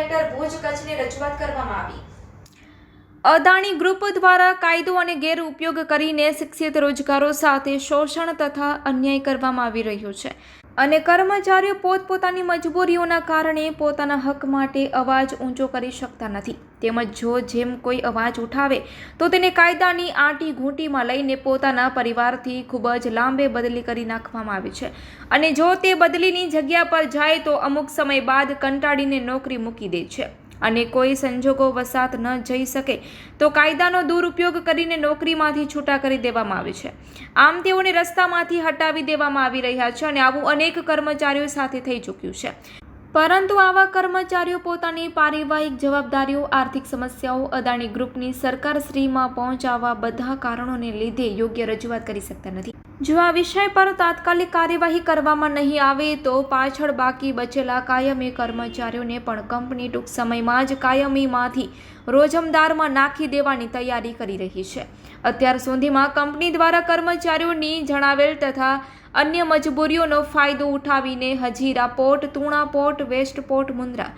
Collector Bhuj કચ્છને રજૂઆત કરવામાં આવી. અદાણી ગ્રુપ દ્વારા કાયદો અને ગેરઉપયોગ કરીને શિક્ષિત રોજગારો સાથે શોષણ તથા અન્યાય કરવામાં આવી રહ્યો છે. અને કર્મચારીઓ પોતપોતાની મજબૂરીઓના કારણે પોતાના હક માટે અવાજ ઊંચો કરી શકતા નથી. તેમજ જો જેમ કોઈ અવાજ ઉઠાવે, તો તેને કાયદાની આંટી ઘૂંટીમાં લઈને પોતાના પરિવારથી ખૂબ જ લાંબે બદલી કરી નાખવામાં આવે છે. અને જો તે બદલીની જગ્યા પર જાય, તો અમુક સમય બાદ કંટાળીને નોકરી મૂકી દે છે. અને કોઈ સંજોગો વસાત ન જઈ શકે તો કાયદાનો દુરુપયોગ કરીને નોકરીમાંથી છૂટા કરી દેવામાં આવે છે. આમ તેઓને રસ્તામાંથી હટાવી દેવામાં આવી રહ્યા છે અને આવું અનેક કર્મચારીઓ સાથે થઈ ચૂક્યું છે. પરંતુ આવા કર્મચારીઓ પોતાની પારિવારિક જવાબદારીઓ, આર્થિક સમસ્યાઓ, અદાણી ગ્રુપની સરકારશ્રીમાં પહોંચાવા બધા કારણોને લીધે યોગ્ય રજૂઆત કરી શકતા નથી. જો આ વિષય પર તાત્કાલિક કાર્યવાહી કરવામાં નહીં આવે તો પાછળ બાકી બચેલા કાયમી કર્મચારીઓને પણ કંપની ટૂંક સમયમાં જ કાયમીમાંથી રોજમદારમાં નાખી દેવાની તૈયારી કરી રહી છે. અત્યાર સુધીમાં કંપની દ્વારા કર્મચારીઓની જણાવેલ તથા અન્ય મજબૂરીઓનો ફાયદો ઉઠાવીને Hazira port Tuna port west port Mundra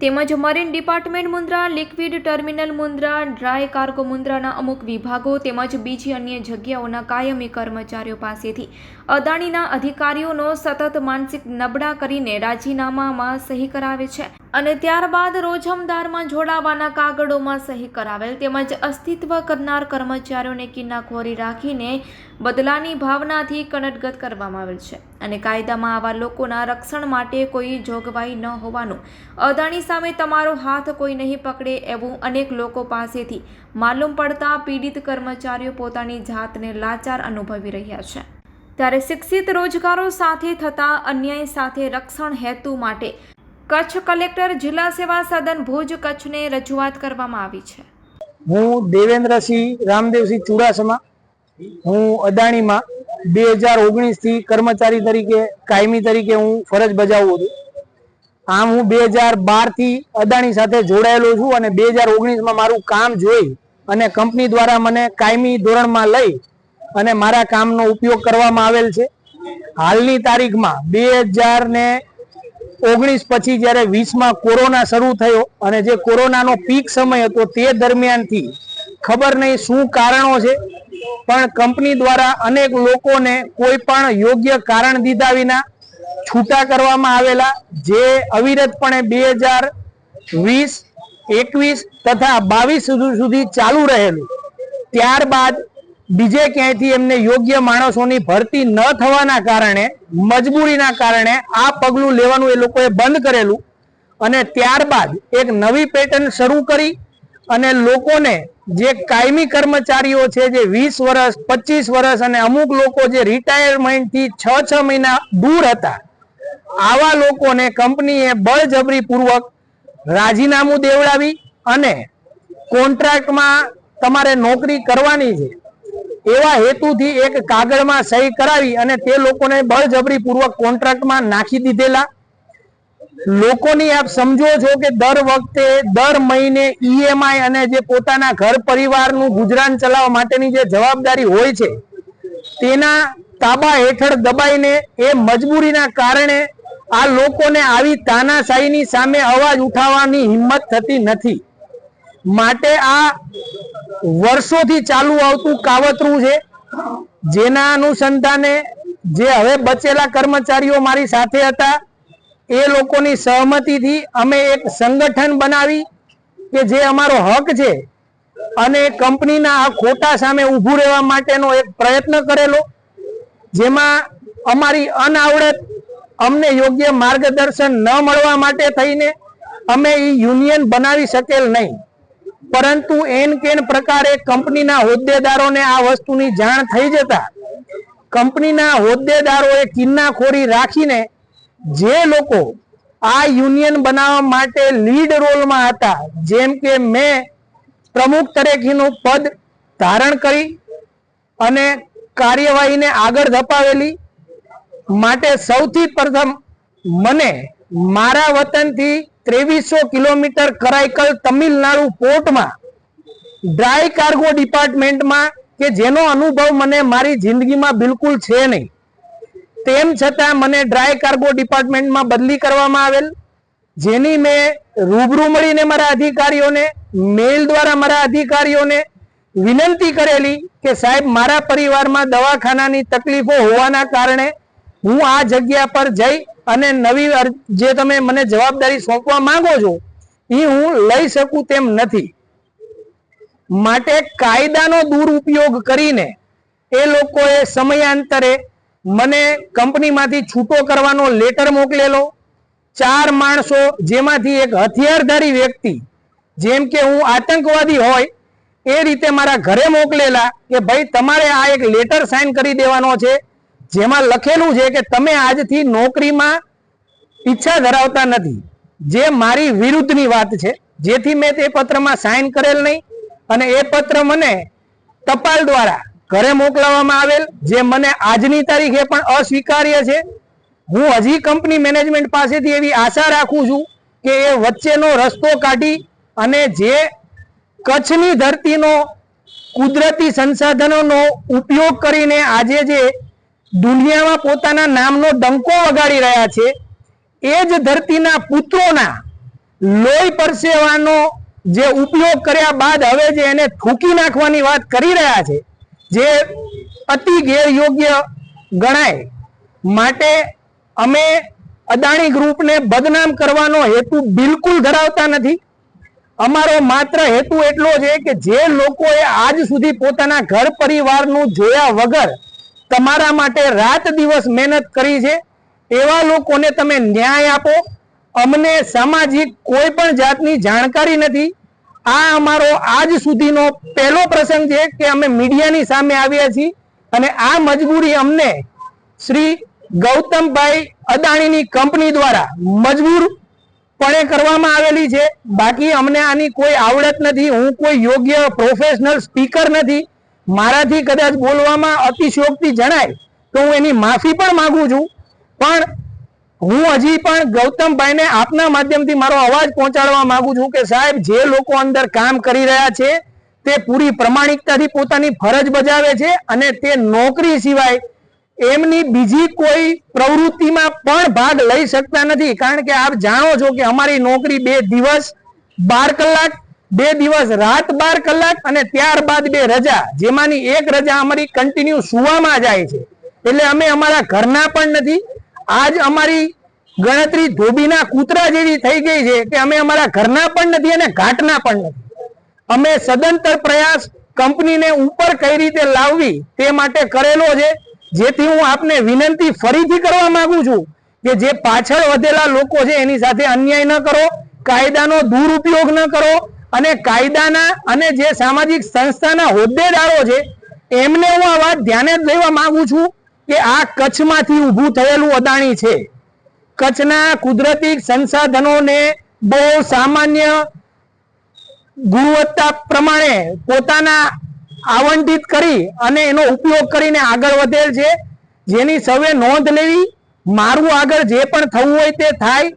તેમજ marine department Mundra liquid terminal Mundra dry cargo મુન્દ્રાના અમુક વિભાગો તેમજ બીજી અન્ય જગ્યાઓના કાયમી કર્મચારીઓ પાસેથી અદાણીના અધિકારીઓનો સતત માનસિક નબળા કરીને રાજીનામામાં સહી કરાવે છે. અને ત્યારબાદ રોજમદારમાં જોડાવાના કાગળોમાં સહી કરાવેલ તેમજ અસ્તિત્વ કરનાર કર્મચારીઓને કિન્નાખોરી રાખીને બદલાની ભાવનાથી કનટગત કરવામાં આવેલ છે. અને કાયદામાં આવા લોકોના રક્ષણ માટે કોઈ જોગવાઈ ન હોવાનું. અદાણી સામે તમારો હાથ કોઈ નહીં પકડે એવું અનેક લોકો પાસેથી માલુમ પડતા પીડિત કર્મચારીઓ પોતાની જાતને લાચાર અનુભવી રહ્યા છે. ત્યારે શિક્ષિત રોજગારો સાથે થતા અન્યાય સાથે રક્ષણ હેતુ માટે કચ્છ કલેક્ટર જિલ્લા સેવા સદન ભુજ કચ્છને રજૂઆત કરવામાં આવી છે. હું દેવેન્દ્રસિંહ રામદેવસિંહ ચુડાસમા, હું અદાણીમાં બે હજાર ઓગણીસથી કર્મચારી તરીકે, કાયમી તરીકે હું ફરજ બજાવું છું. આમ હું બે હજાર બારથી અદાણી સાથે જોડાયેલો છું અને બે હજાર ઓગણીસમાં મારું કામ જોઈ અને કંપની દ્વારા મને કાયમી ધોરણમાં લઈ અને મારા કામનો ઉપયોગ કરવામાં આવેલ છે. હાલની તારીખમાં બે હજાર ને ઓગણીસ પછી જ્યારે વીસમાં કોરોના શરૂ થયો અને જે કોરોનાનો પીક સમય હતો તે દરમિયાનથી ખબર નહીં શું કારણો છે, પણ કંપની દ્વારા અનેક લોકોને કોઈ પણ યોગ્ય કારણ દીધા વિના છૂટા કરવામાં આવેલા જે અવિરતપણે બે હજાર વીસ, એકવીસ તથા બાવીસ સુધી ચાલુ રહેલું. ત્યારબાદ બીજે ક્યાંયથી એમને યોગ્ય માણસોની ભરતી ન થવાના કારણે, મજબૂરીના કારણે આ પગલું લેવાનું એ લોકોએ બંધ કરેલું અને ત્યારબાદ એક નવી પેટર્ન શરૂ કરી અને લોકોને જે કાયમી કર્મચારીઓ છે, જે વીસ વર્ષ, પચીસ વર્ષ અને અમુક લોકો જે રિટાયરમેન્ટથી છ છ મહિના દૂર હતા, આવા લોકોને કંપનીએ બળજબરીપૂર્વક રાજીનામું દેવડાવી અને કોન્ટ્રાક્ટમાં તમારે નોકરી કરવાની છે. એવા હેતુથી એક કાગળમાં સહી કરાવી અને તે લોકોને બળજબરી પૂર્વક કોન્ટ્રાક્ટમાં નાખી દીધેલા. લોકોની આપ સમજો છો કે દર વખતે, દર મહિને ઈએમઆઈ અને જે પોતાના ઘર પરિવારનું ગુજરાન ચલાવવા માટેની જે જવાબદારી હોય છે, તેના તાબા હેઠળ દબાઈને એ મજબૂરીના કારણે આ લોકોને આવી તાનાશાહીની સામે અવાજ ઉઠાવવાની હિંમત થતી નથી. માટે આ વર્ષોથી ચાલુ આવતું કાવતરું છે, જેના અનુસંધાને જે હવે બચેલા કર્મચારીઓ મારી સાથે હતા, એ લોકોની સહમતિથી અમે એક સંગઠન બનાવી કે જે અમારો હક છે અને કંપનીના આ ખોટા સામે ઊભું રહેવા માટેનો એક પ્રયત્ન કરેલો, જેમાં અમારી અનાવડત અમને યોગ્ય માર્ગદર્શન ન મળવા માટે થઈને અમે એ યુનિયન બનાવી શકેલ નહીં. પરંતુ એન કેન પ્રકારે કંપનીના હોદ્દેદારોને આ વસ્તુની જાણ થઈ જતા કંપનીના હોદ્દેદારોએ કિન્નાખોરી રાખીને જે લોકો આ યુનિયન બનાવવા માટે લીડ રોલમાં હતા, જેમ કે મેં પ્રમુખ તરીકેનું પદ ધારણ કરી અને કાર્યવાહીને આગળ ધપાવેલી, માટે સૌથી પ્રથમ મને મારા વતનથી ત્રેવીસો કિલોમીટર કરાઈકલ તમિલનાડુ પોર્ટમાં ડ્રાય કાર્ગો ડિપાર્ટમેન્ટમાં કે જેનો અનુભવ મને મારી જિંદગીમાં બિલકુલ છે નહીં. તેમ છતાં મને ડ્રાય કાર્ગો ડિપાર્ટમેન્ટમાં બદલી કરવામાં આવેલ, જેની મેં રૂબરૂ મળીને મારા અધિકારીઓને, મેલ દ્વારા મારા અધિકારીઓને વિનંતી કરેલી કે સાહેબ, મારા પરિવારમાં દવાખાનાની તકલીફો હોવાના કારણે હું આ જગ્યા પર જઈ અને નવી જે તમે મને જવાબદારી સોંપવા માંગો છો, એ હું લઈ શકું તેમ નથી. માટે કાયદાનો દુરુપયોગ કરીને એ લોકોએ સમયાંતરે મને કંપનીમાંથી છૂટો કરવાનો લેટર મોકલેલો. ચાર માણસો જેમાંથી એક હથિયારધારી વ્યક્તિ, જેમ કે હું આતંકવાદી હોય, એ રીતે મારા ઘરે મોકલેલા કે ભાઈ તમારે આ એક લેટર સાઇન કરી દેવાનો છે. જેમાં લખેલું છે કે તમે આજથી નોકરીમાં ઈચ્છા ધરાવતા નથી. જે મારી વિરુદ્ધની વાત છે, જેથી મેં તે પત્રમાં સાઇન કરેલ નહીં અને એ પત્ર મને ટપાલ દ્વારા ઘરે મોકલાવવામાં આવેલ, જે મને આજની તારીખે પણ અસ્વીકાર્ય છે. હું હજી કંપની મેનેજમેન્ટ પાસેથી એવી આશા રાખું છું કે એ વચ્ચેનો રસ્તો કાઢી અને જે કચ્છની ધરતીનો કુદરતી સંસાધનોનો ઉપયોગ કરીને આજે જે દુનિયામાં પોતાના નામનો ડંકો વગાડી રહ્યા છે. એ જ ધરતીના પુત્રોના લોહી પરસેવાનો જે ઉપયોગ કર્યા બાદ હવે જે એને થૂકી નાખવાની વાત કરી રહ્યા છે, જે અતિ ગેરયોગ્ય ગણાય. માટે અમે અદાણી ગ્રુપને બદનામ કરવાનો હેતુ બિલકુલ ધરાવતા નથી. અમારો માત્ર હેતુ એટલો છે કે જે લોકોએ આજ સુધી પોતાના ઘર પરિવારનું જોયા વગર તમારા માટે રાત દિવસ મહેનત કરી છે. એવા લોકોને તમે ન્યાય આપો. અમને સામાજિક કોઈ પણ જાતની જાણકારી નથી. આ અમારો આજ સુધીનો પહેલો પ્રસંગ છે કે અમે મીડિયાની સામે આવ્યા છીએ અને આ મજબૂરી અમને શ્રી ગૌતમભાઈ અદાણીની કંપની દ્વારા મજબૂર પણે કરવામાં આવેલી છે. બાકી અમને આની કોઈ આવડત નથી. હું કોઈ યોગ્ય પ્રોફેશનલ સ્પીકર નથી. મારાથી કદાચ બોલવામાં અતિશયોક્તિ જણાય તો હું એની માફી પણ માંગુ છું. પણ હું હજી પણ ગૌતમભાઈને આપના માધ્યમથી મારો અવાજ પહોંચાડવા માંગુ છું કે સાહેબ, જે લોકો અંદર કામ કરી રહ્યા છે, તે પૂરી પ્રમાણિકતાથી પોતાની ફરજ બજાવે છે અને તે નોકરી સિવાય એમની બીજી કોઈ પ્રવૃત્તિમાં પણ ભાગ લઈ શકતા નથી. કારણ કે આપ જાણો છો કે અમારી નોકરી બે દિવસ, બાર કલાક બે દિવસ રાત બાર કલાક અને ત્યારબાદ બે રજા, જેમાંની એક રજા અમારી કન્ટિન્યુ સુવામાં જાય છે. એટલે અમે અમારા ઘરના પણ નથી. આજ અમારી ગણતરી ધોબીના કૂતરા જેવી થઈ ગઈ છે કે અમે અમારા ઘરના પણ નથી અને ઘાટના પણ નથી. અમે સદંતર પ્રયાસ કંપનીને ઉપર કઈ રીતે લાવવી તે માટે કરેલો છે. જેથી હું આપને વિનંતી ફરીથી કરવા માંગુ છું કે જે પાછળ વધેલા લોકો છે એની સાથે અન્યાય ન કરો, કાયદાનો દુરુપયોગ ન કરો અને કાયદાના અને જે સામાજિક સંસ્થાના હોદ્દેદારો છે, એમને હું આ વાત ધ્યાને જ લેવા માંગુ છું કે આ કચ્છમાંથી ઊભું થયેલું અદાણી છે. કચ્છના કુદરતી સંસાધનોને બહુ સામાન્ય ગુણવત્તા પ્રમાણે પોતાના આવંટિત કરી અને એનો ઉપયોગ કરીને આગળ વધેલ છે. જેની સૌએ નોંધ લેવી, મારું આગળ જે પણ થવું હોય તે થાય.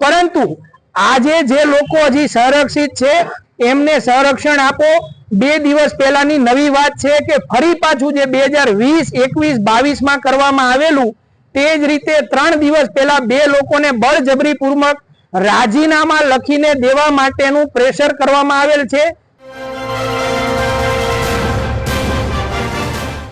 પરંતુ આજે જે લોકો હજી સંરક્ષિત છે, એમને સંરક્ષણ આપો. બે દિવસ પહેલાની નવી વાત છે કે ફરી પાછું જે બે હજાર વીસ એકવીસ બાવીસમાં કરવામાં આવેલું, તે જ રીતે ત્રણ દિવસ પહેલા બે લોકોને બળજબરીપૂર્વક રાજીનામા લખીને દેવા માટેનું પ્રેશર કરવામાં આવેલ છે.